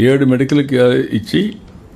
ఏడు మెడికల్కి ఇచ్చి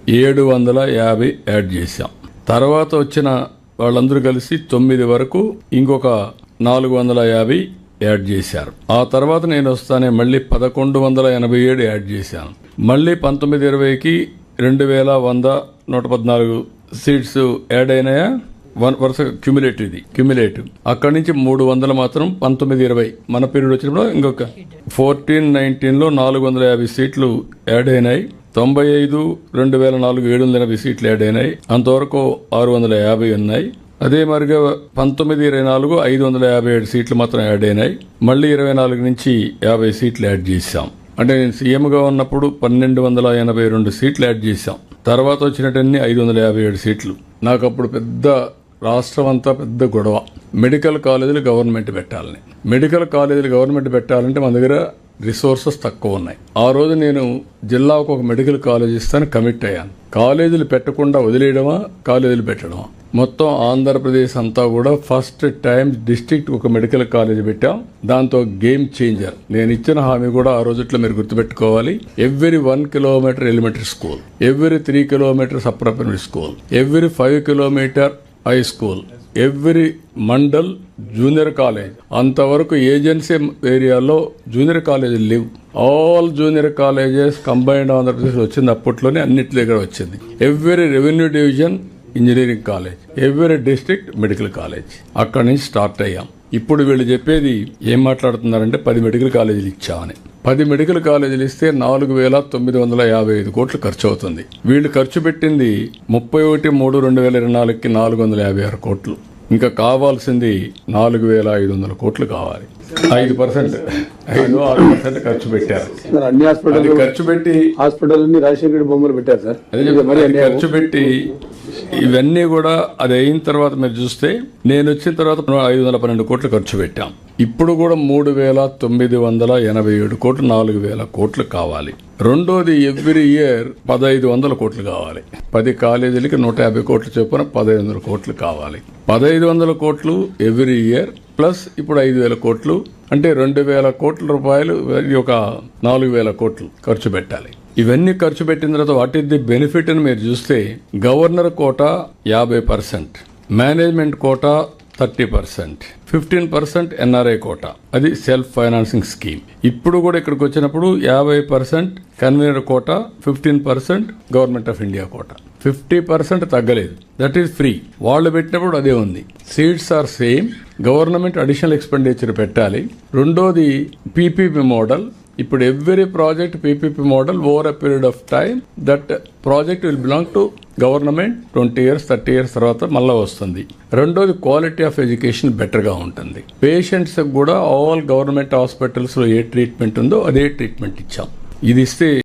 ఏడు వందల యాభై యాడ్ చేశాం. తర్వాత వచ్చిన వాళ్ళందరూ కలిసి తొమ్మిది వరకు ఇంకొక నాలుగు వందల యాభై యాడ్ చేశారు. ఆ తర్వాత నేను వస్తానే మళ్ళీ పదకొండు వందల ఎనభై ఏడు యాడ్ చేశాను. మళ్ళీ పంతొమ్మిది ఇరవైకి రెండు వేల వంద నూట పద్నాలుగు సీట్స్ యాడ్ అయినాయా? వన్ వరుస క్యూములేటివ్ ఇది. క్యూములేటివ్ అక్కడి నుంచి మూడు వందలు మాత్రం పంతొమ్మిది ఇరవై. మన పీరియడ్ వచ్చినప్పుడు ఇంకొక ఫోర్టీన్ నైన్టీన్లో నాలుగు వందల యాభై సీట్లు యాడ్ అయినాయి. తొంభై ఐదు రెండు వేల నాలుగు ఏడు వందల ఎనభై సీట్లు యాడ్ అయినాయి. అంతవరకు ఆరు వందల యాభై ఉన్నాయి. అదే మరిగా పంతొమ్మిది ఇరవై నాలుగు ఐదు వందల యాభై ఏడు సీట్లు మాత్రం యాడ్ అయినాయి. మళ్ళీ ఇరవై నాలుగు నుంచి యాభై సీట్లు యాడ్ చేశాం. అంటే నేను సీఎంగా ఉన్నప్పుడు పన్నెండు వందల ఎనభై రెండు సీట్లు యాడ్ చేశాం. తర్వాత వచ్చినట్టన్ని ఐదు వందల యాభై ఏడు సీట్లు. నాకు అప్పుడు పెద్ద రాష్ట్రం అంతా పెద్ద గొడవ. మెడికల్ కాలేజీలు గవర్నమెంట్ పెట్టాలని. మెడికల్ కాలేజీలు గవర్నమెంట్ పెట్టాలంటే మన దగ్గర రిసోర్సెస్ తక్కువ ఉన్నాయి. ఆ రోజు నేను జిల్లాకు ఒక మెడికల్ కాలేజ్ ఇస్తాను కమిట్ అయ్యాను. కాలేజీలు పెట్టకుండా వదిలేయడమా కాలేజీలు పెట్టడమా? మొత్తం ఆంధ్రప్రదేశ్ అంతా కూడా ఫస్ట్ టైం డిస్ట్రిక్ట్ ఒక మెడికల్ కాలేజ్ పెట్టాం. దాంతో గేమ్ చేంజర్. నేను ఇచ్చిన హామీ కూడా ఆ రోజుట్లో మీరు గుర్తుపెట్టుకోవాలి. Every one kilometre elementary school every three kilometre sub primary school every five kilometre high school. Every mandal junior college. అంతవరకు ఏజెన్సీ ఏరియాలో junior college leave. All junior colleges combined Andhra Pradesh వచ్చింది అప్పట్లోనే అన్నిటి దగ్గర వచ్చింది. Every revenue division engineering college. Every district medical college. అక్కడి నుంచి start అయ్యాం. ఇప్పుడు వీళ్ళు చెప్పేది ఏం మాట్లాడుతున్నారంటే పది మెడికల్ కాలేజీలు ఇచ్చామని. పది మెడికల్ కాలేజీలు ఇస్తే నాలుగు వేల తొమ్మిది వందల యాభై ఐదు కోట్లు ఖర్చు అవుతుంది వీళ్ళు ఖర్చు పెట్టింది ముప్పై ఒకటి మూడు రెండు వేల ఇరవై నాలుగుకి నాలుగు వందల యాభై ఆరు కోట్లు. ఇంకా కావాల్సింది నాలుగు వేల ఐదు వందల కోట్లు కావాలి. ఐదు పర్సెంట్. ఐదు ఆరు పర్సెంట్ ఖర్చు పెట్టారు. అన్ని హాస్పిటల్ ఖర్చు పెట్టి హాస్పిటల్ అన్ని రాజశేఖర బొమ్మలు పెట్టారు సార్. అదే. ఖర్చు పెట్టి ఇవన్నీ కూడా అది అయిన తర్వాత మీరు చూస్తే నేను వచ్చిన తర్వాత ఐదు వందల పన్నెండు కోట్లు ఖర్చు పెట్టాం. ఇప్పుడు కూడా మూడు వేల తొమ్మిది వందల ఎనభై ఏడు కోట్లు నాలుగు వేల కోట్లు కావాలి. రెండోది ఎవ్రీ ఇయర్ పదహైదు వందల కోట్లు కావాలి. పది కాలేజీలకి నూట యాభై కోట్లు చొప్పున పదహైదు వందల కోట్లు కావాలి. పదహైదు వందల కోట్లు ఎవ్రీ ఇయర్ ప్లస్ ఇప్పుడు ఐదు వేల కోట్లు. అంటే రెండు వేల కోట్ల రూపాయలు ఇది ఒక నాలుగు వేల కోట్లు ఖర్చు పెట్టాలి. ఇవన్నీ ఖర్చు పెట్టిన తర్వాత వాట్ ఈస్ ది బెనిఫిట్ అని మీరు చూస్తే గవర్నర్ కోటా యాభై percent. Management quota thirty percent. Fifteen percent NRI quota. అది సెల్ఫ్ ఫైనాన్సింగ్ స్కీమ్. ఇప్పుడు కూడా ఇక్కడికి వచ్చినప్పుడు యాభై percent convener quota fifteen percent government of India quota. Fifty percent తగ్గలేదు. That is free. వాళ్ళు పెట్టినప్పుడు అదే ఉంది. Seats are same. Government additional expenditure పెట్టాలి. రెండోది పీపీపీ మోడల్. ఇప్పుడు every project PPP model over a period of time that project will belong to government twenty years thirty years తర్వాత మళ్ళీ వస్తుంది. రెండోది క్వాలిటీ ఆఫ్ ఎడ్యుకేషన్ బెటర్గా ఉంటుంది. పేషెంట్స్ కూడా ఆల్ గవర్నమెంట్ హాస్పిటల్స్లో ఏ ట్రీట్మెంట్ ఉందో అదే ట్రీట్మెంట్ ఇచ్చాం. ఇది ఇస్తే